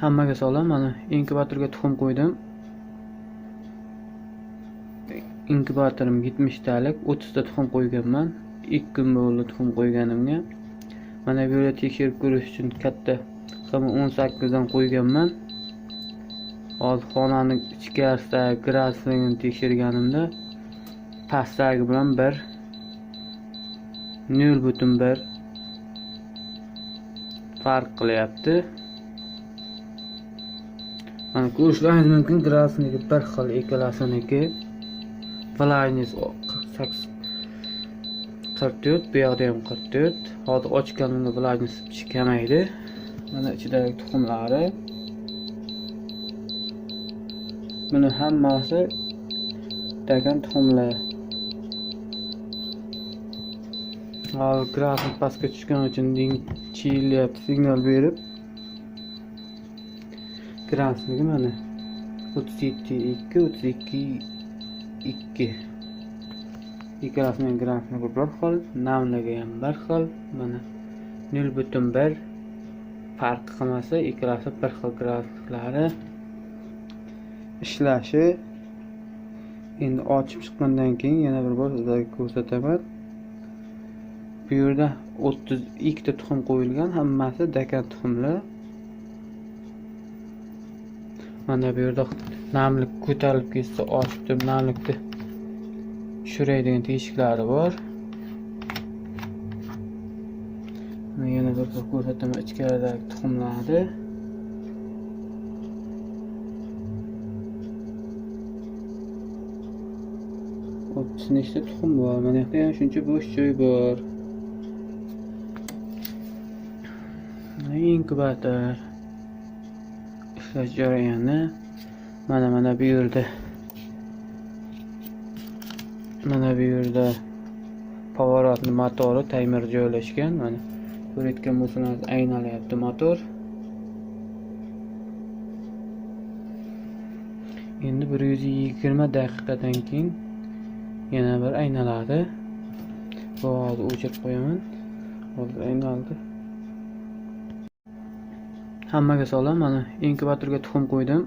hammaga salom. Mana inkubatorga tuxum qo'ydim. Inkubatorim yetmishtalik. o'ttizta tuxum qo'yganman. Ikki kun bo'ldi tuxum qo'yganimga. Mana bu yerda tekshirib ko'rish uchun katta o'n sakkizdan qo'yganman. Hozir xonani ichkarisidagi grasligini tekshirganimda pastdagi bilan bir nol butun bir. Farq qilyapti. Mana ko'rishlaringiz mumkin grafniki bir xil ikkalasiniki vlaynis qirq to'rt bu yoqda ham qirq to'rt hozir ochganimda vlaynis kamaydi. Mana ichidagi tuxumlari. Buni hammasi dagan tuxumlar. Hozir grafik pastga tushgani uchun chiyillayapti chiyilyapti signal berib. Grafigi mana o'ttiz yetti ikki o'ttiz ikki ikki ikkalasining grafiki bir xil namligi ham bir xil mana nol butun bir farq qilmasa ikkalasi bir xil grafiklari ishlashi endi ochib chiqqandan keyin yana bir bor sizlarga ko'rsataman bu yerda o'ttiz ikkita tuxum qo'yilgan hammasi dakan tuxumlar mana bu yerda namlik ko'tarilib ketsa ochib turib namlikni tushiradigan teshiklari bor. Yana bir bor ko'rsataman ichkaridagi tuxumlarni. O'ttiz nechta tuxum bor. Mana yoqda ham shuncha bo'sh joy bor. Inkubator ishlash jarayoni mana mana bu yerda mana bu yerda поворотni motori taymer joylashgan. Mana ko'rayotgan bo'lsangiz aynalayapti motor. Endi bir yuz yigirma daqiqadan keyin yana bir aynaladi. Bu hozir o'chirib qo'yaman. Hozir aynaldi. Hammaga salom. Mana inkubatorga tuxum qo'ydim.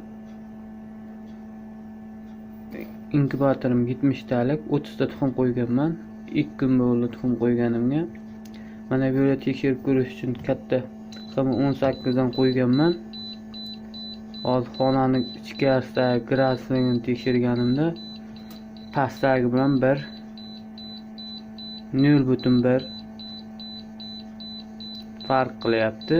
Inkubatorim yetmishtalik o'ttizta tuxum qo'yganman. Ikki kun bo'ldi tuxum qo'yganimga. Mana bu yerda tekshirib ko'rish uchun katta qismi o'n sakkizdan qo'yganman. Hozir xonani ichkarisidagi grasligini tekshirganimda pastdagi bilan bir nol butun bir farq qilyapti.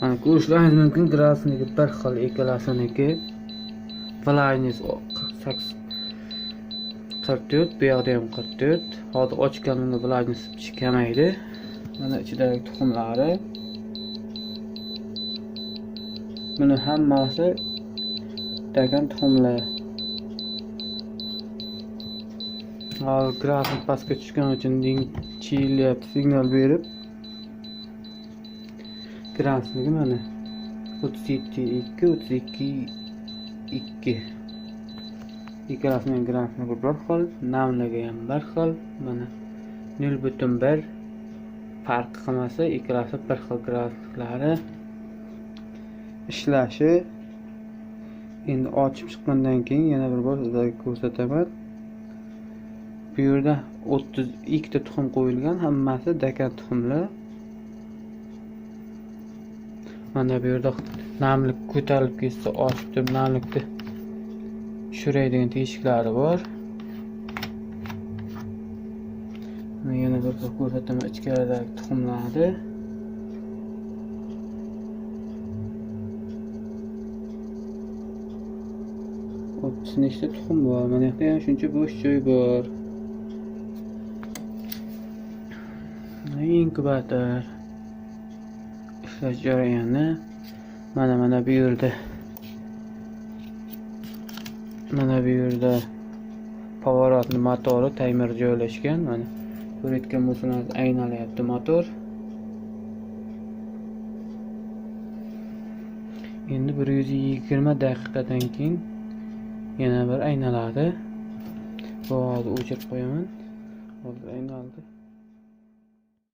Mana ko'rishlaringiz mumkin grafniki bir xil ikkalasiniki vlaynis qirq to'rt bu yoqda ham qirq to'rt. Hozir ochganimda vlaynis kamaydi. Mana ichidagi tuxumlari. Buni hammasi dagan tuxumlar hozir grafik pastga tushgani uchun ding chiyilyapti signal berib. Grafigi mana o'ttiz yetti ikki o'ttiz ikki ikki ikkalasining grafiki bir xil namligi ham bir xil mana nol butun bir farq qilmasa ikkalasi bir xil grafiklari ishlashi endi ochib chiqqandan keyin yana bir bor sizlarga ko'rsataman bu yerda o'ttiz ikkita tuxum qo'yilgan hammasi dakan tuxumlar mana bu yerda namlik ko'tarilib ketsa ochib turib namlikni tushiradigan teshiklari bor. Yana bir bor ko'rsataman ichkaridagi tuxumlarni o'ttiz nechta tuxum bor mana yoqda ham shuncha bo'sh joy bor. Inkubator ishlash jarayoni mana mana bu yerda mana bu yerda поворотni motori taymer joylashgan. Mana ko'rayotgan bo'lsangiz aynalayapti motor. Endi bir yuz yigirma daqiqadan keyin yana bir aynaladi bu hozir o'chirib qo'yaman. Hozir aynaldi